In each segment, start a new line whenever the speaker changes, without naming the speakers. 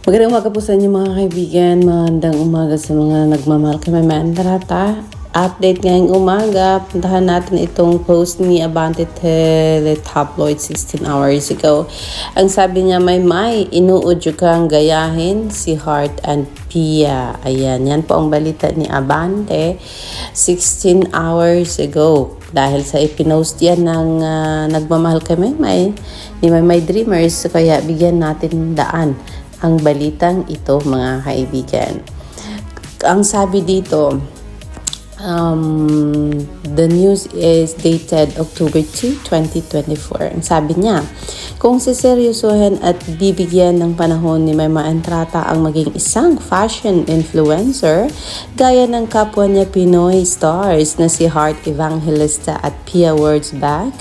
Magandang umaga po sa inyo mga kaibigan. Magandang umaga sa mga nagmamahal kay Mama Andrata. Update ngayong umaga. Puntahan natin itong post ni Abante Tele Tabloid 16 hours ago. Ang sabi niya, may may, inuudyo kang gayahin si Heart and Pia. Ayan, yan po ang balita ni Abante 16 hours ago. Dahil sa ipinost yan ng ah, nagmamahal kay Maymay, ni Maymay Dreamers, kaya bigyan natin daan ang balitang ito mga kaibigan. Ang sabi dito, um, the news is dated October 2, 2024. Ang sabi niya, kung siseryosohin at bibigyan ng panahon ni Mama Entrata ang maging isang fashion influencer, gaya ng kapwa niya Pinoy stars na si Heart Evangelista at Pia Words Back,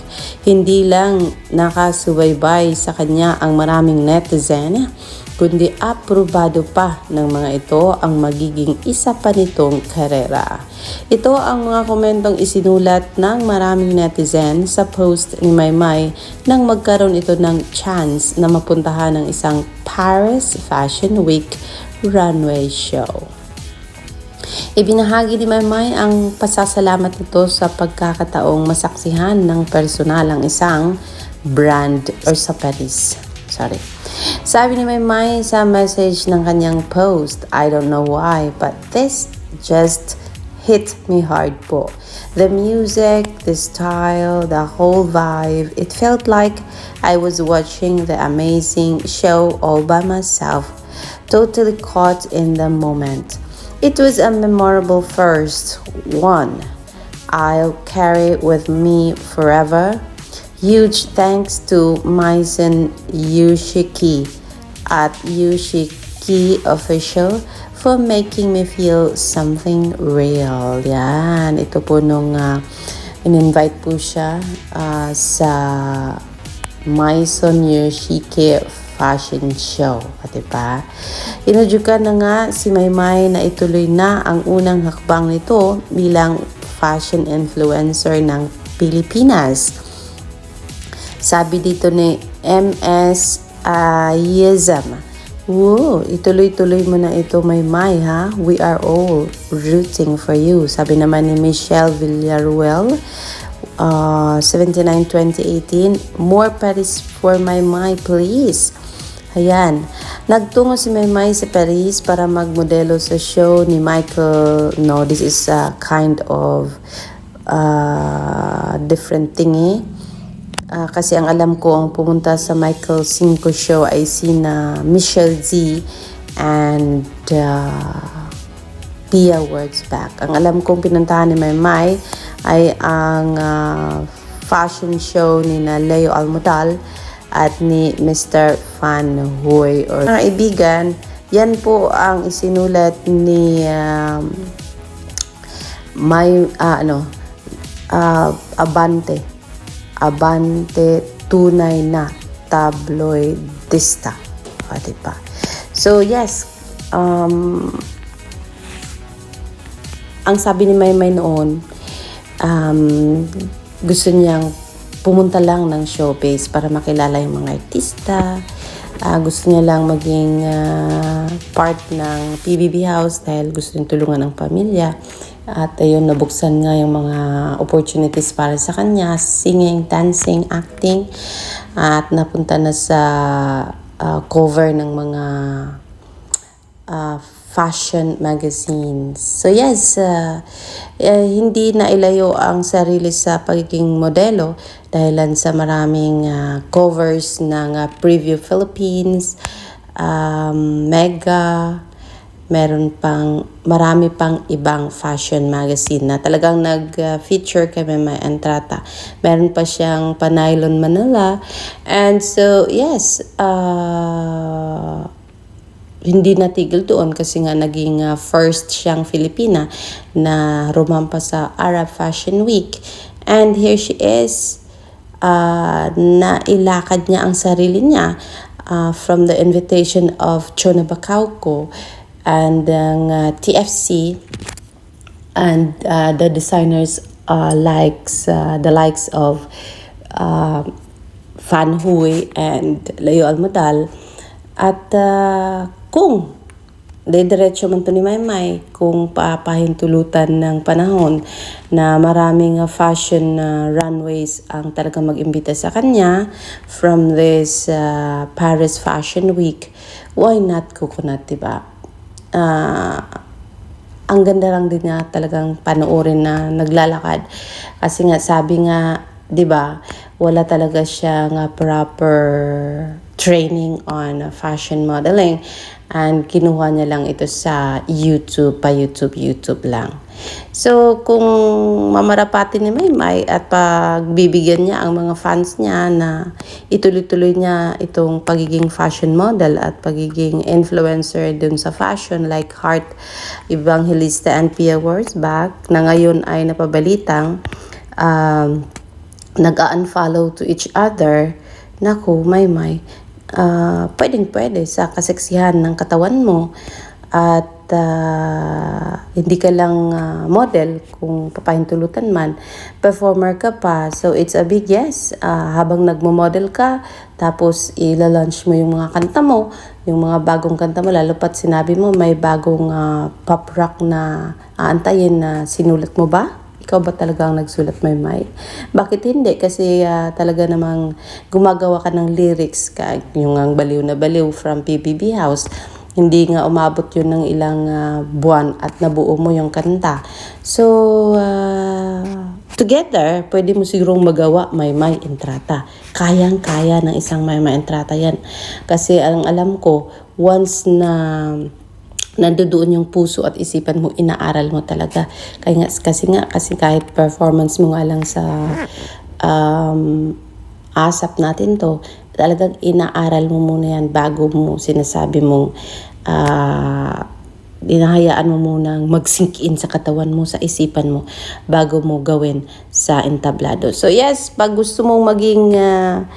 hindi lang nakasubaybay sa kanya ang maraming netizen, kundi aprobado pa ng mga ito ang magiging isa pa nitong karera. Ito ang mga komentong isinulat ng maraming netizen sa post ni Maymay nang magkaroon ito ng chance na mapuntahan ng isang Paris Fashion Week runway show. Ibinahagi ni Maymay ang pasasalamat nito sa pagkakataong masaksihan ng personal ang isang brand or sa Paris. Sorry. Sabi ni Maymay sa message ng kanyang post, I don't know why, but this just hit me hard po. The music, the style, the whole vibe, it felt like I was watching the amazing show all by myself, totally caught in the moment. It was a memorable first one. I'll carry it with me forever. Huge thanks to Maisen Yushiki at Yushiki Official for making me feel something real. Yan. Ito po nung ah, in-invite po siya ah, sa Maison Yoshiki Fashion Show. At diba? Inudyukan na nga si Maymay na ituloy na ang unang hakbang nito bilang fashion influencer ng Pilipinas. Sabi dito ni MS Ayezam, Wow, ituloy-tuloy mo na ito, Maymay, ha? We are all rooting for you. Sabi naman ni Michelle Villaruel, uh, 79-2018, More Paris for Maymay, please. Ayan. Nagtungo si Maymay sa Paris para magmodelo sa show ni Michael. No, this is a kind of uh, different thingy. Ah, kasi ang alam ko, ang pumunta sa Michael Cinco show ay sina Michelle Z and uh, Pia Words Back. Ang alam kong pinuntahan ni Maymay ay ang ah, fashion show ni na Leo Almodal at ni Mr. Fan Huy. Or, mga kaibigan, yan po ang isinulat ni um, may ah, ano ah, Abante Abante tunay na tabloidista. O, diba? So, yes. Um, ang sabi ni Maymay noon, um, gusto niyang pumunta lang ng showbiz para makilala yung mga artista. Ah, gusto niya lang maging ah, part ng PBB House dahil gusto niyang tulungan ng pamilya. At ayun, nabuksan nga yung mga opportunities para sa kanya, singing, dancing, acting. At napunta na sa ah, cover ng mga uh, fashion magazines. So yes, uh, eh, hindi na ilayo ang sarili sa pagiging modelo dahilan sa maraming uh, covers ng uh, Preview Philippines, um, Mega, meron pang marami pang ibang fashion magazine na talagang nag-feature kay Mema Entrata. Meron pa siyang Panaylon Manila. And so, yes, uh, hindi natigil doon kasi nga naging uh, first siyang Filipina na rumampa sa Arab Fashion Week. And here she is, uh, na ilakad niya ang sarili niya uh, from the invitation of Chona Bacauco and ang uh, TFC and uh, the designers uh, likes uh, the likes of uh, Fan Hui and Leo Almadal at uh, kung diretso man to ni Maymay kung papahintulutan ng panahon na maraming uh, fashion uh, runways ang talagang mag-imbita sa kanya from this uh, Paris Fashion Week, why not coconut, diba? Ah, ang ganda lang din nga talagang panoorin na naglalakad. Kasi nga, sabi nga, di ba, wala talaga siya nga proper training on fashion modeling. And kinuha niya lang ito sa YouTube, pa YouTube, YouTube lang. So, kung mamarapati ni Maymay at pagbibigyan niya ang mga fans niya na ituloy-tuloy niya itong pagiging fashion model at pagiging influencer dun sa fashion like Heart Evangelista and Pia Wurzbach na ngayon ay napabalitang um, nag-unfollow to each other, naku, Maymay, uh, pwedeng pwede sa kaseksihan ng katawan mo at ah, hindi ka lang ah, model kung papahintulutan man, performer ka pa. So it's a big yes. Ah, habang nagmo-model ka, tapos ila-launch mo yung mga kanta mo, yung mga bagong kanta mo, lalo pat sinabi mo may bagong ah, pop rock na aantayin na sinulat mo ba? Ikaw ba talaga ang nagsulat, may may? Bakit hindi? Kasi ah, talaga namang gumagawa ka ng lyrics ka, yung ang baliw na baliw from PBB House. Hindi nga umabot yun ng ilang ah, buwan at nabuo mo yung kanta. So, ah, together, pwede mo sigurong magawa may may entrata. Kayang-kaya ng isang may may entrata yan. Kasi ang alam ko, once na nandoon yung puso at isipan mo, inaaral mo talaga. Kaya kasi nga, kasi kahit performance mo nga lang sa um, asap natin to, talagang inaaral mo muna yan bago mo sinasabi mong ah, dinahayaan mo munang mag-sink in sa katawan mo, sa isipan mo, bago mo gawin sa entablado. So yes, pag gusto mong maging ah,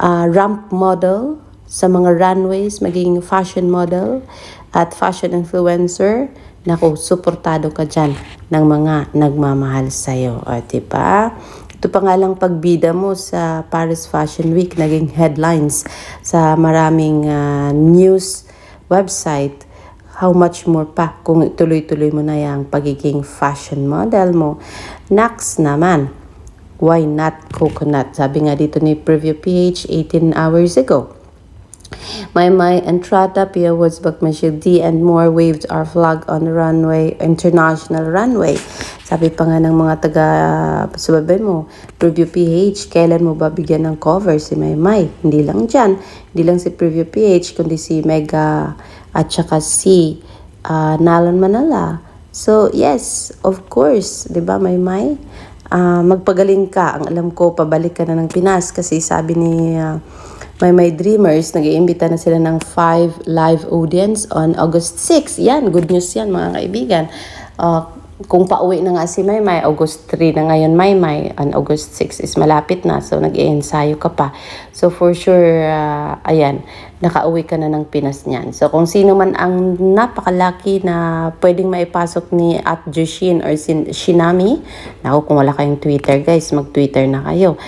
ah, ramp model sa mga runways, maging fashion model at fashion influencer, naku, suportado ka dyan ng mga nagmamahal sa'yo. O, diba? Ito pa nga lang pagbida mo sa Paris Fashion Week, naging headlines sa maraming ah, news website how much more pa kung tuloy-tuloy mo na yung pagiging fashion model mo. Next naman, why not coconut? Sabi nga dito ni Preview PH 18 hours ago. My My Entrata, Pia Woodsbuck, Michelle D, and more waved our flag on the runway, international runway. Sabi pa nga ng mga taga subabay mo, Preview PH, kailan mo ba bigyan ng cover si May May? Hindi lang dyan, hindi lang si Preview PH, kundi si Mega at saka si uh, Nalan Manala. So, yes, of course, di ba, May May? Ah, magpagaling ka. Ang alam ko, pabalik ka na ng Pinas kasi sabi ni ah, may May Dreamers, nag-iimbita na sila ng 5 live audience on August 6. Yan, good news yan mga kaibigan. Ah, kung pauwi na nga si Maymay, August 3 na ngayon Maymay, on August 6 is malapit na, so nag-iensayo ka pa. So for sure, ah, ayan, nakauwi ka na ng Pinas niyan. So kung sino man ang napakalaki na pwedeng maipasok ni at Jushin or Shinami, naku kung wala kayong Twitter guys, mag-Twitter na kayo.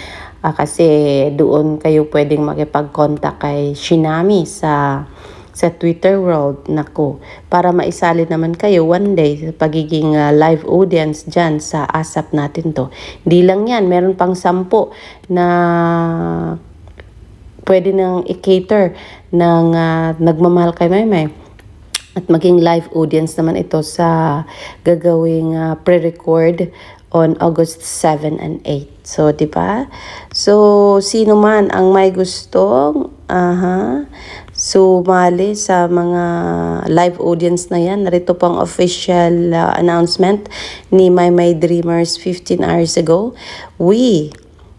Ah, kasi doon kayo pwedeng makipag-contact kay Shinami sa sa Twitter world, nako, para maisali naman kayo one day sa pagiging ah, live audience dyan sa ASAP natin to. Hindi lang yan, meron pang sampo na pwede nang i-cater ng ah, nagmamahal kay Maymay. At maging live audience naman ito sa gagawing ah, pre-record on August 7 and 8. So, di ba? So, sino man ang may gustong aha, sumali sa mga live audience na yan. Narito pang official ah, announcement ni My My Dreamers 15 hours ago. We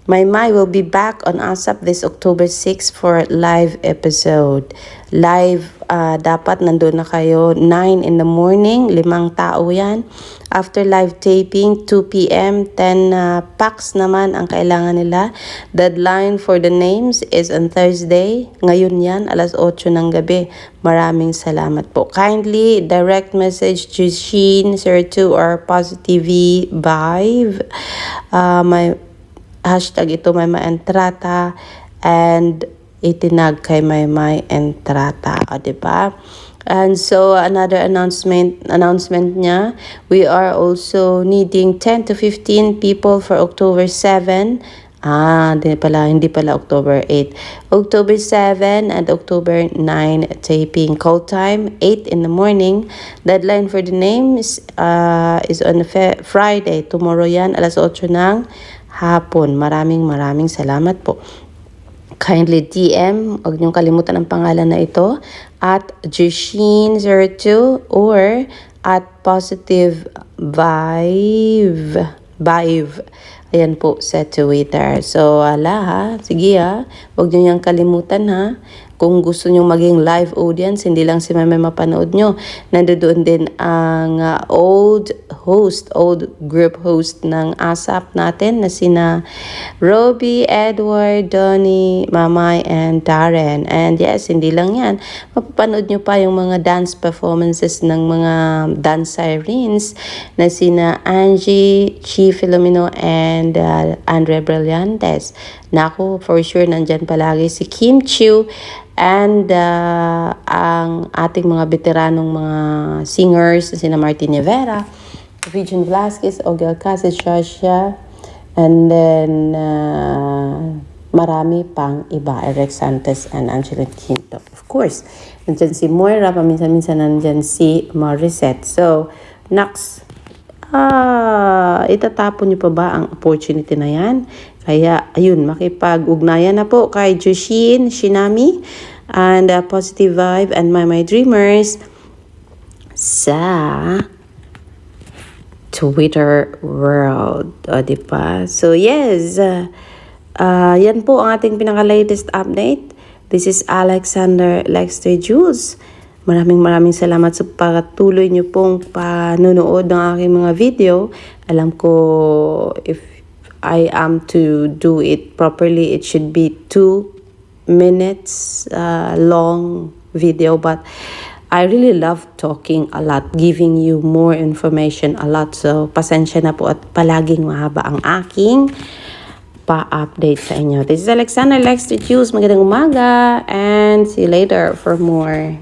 My My will be back on ASAP this October 6 for live episode. Live, ah, dapat nandun na kayo 9 in the morning, limang tao yan. After live taping, 2 p.m., 10 ah, packs naman ang kailangan nila. Deadline for the names is on Thursday. Ngayon yan, alas 8 ng gabi. Maraming salamat po. Kindly direct message to Sheen, Sir 2 or Positive Vibe. Ah, may hashtag ito may maentrata and itinag kay Maymay Entrata, o di ba? And so another announcement announcement niya, we are also needing 10 to 15 people for October 7. Ah, hindi pala, hindi pala October 8. October 7 and October 9 taping. Call time 8 in the morning. Deadline for the names uh, is on Friday. Tomorrow yan, alas 8 ng hapon. Maraming maraming salamat po. Kindly DM, huwag niyong kalimutan ang pangalan na ito, at Jushin02 or at Positive Vibe. Vibe. Ayan po sa Twitter. So, ala ha. Sige ha. Huwag niyo yung kalimutan ha. Kung gusto niyo maging live audience, hindi lang si Meme mapanood nyo. Nandoon din ang uh, old host, old group host ng ASAP natin na sina Roby, Edward, Donnie, Mamay, and Darren. And yes, hindi lang yan. Mapapanood nyo pa yung mga dance performances ng mga dance sirens na sina Angie, Chi Filomeno, and uh, Andre Brillantes. Naku, for sure, nandyan palagi si Kim Chiu and uh, ang ating mga veteranong mga singers na sina Martin Rivera, Vivian Velasquez, Ogel Casas, Shasha, and then uh, marami pang iba, Eric Santos and Angela Quinto. Of course, nandyan si Moira, paminsan-minsan nandyan si Morissette. So, next, ah, itatapon niyo pa ba ang opportunity na yan? Kaya, ayun, makipag-ugnayan na po kay Jushin Shinami and uh, Positive Vibe and My My Dreamers sa Twitter world. O, di ba? So, yes. Uh, uh, yan po ang ating pinaka-latest update. This is Alexander Lexter Jules. Maraming maraming salamat sa patuloy niyo pong panunood ng aking mga video. Alam ko if I am to do it properly, it should be two minutes uh, long video. But I really love talking a lot, giving you more information a lot. So, pasensya na po at palaging mahaba ang aking pa-update sa inyo. This is Alexander Lex Hughes. Magandang umaga and see you later for more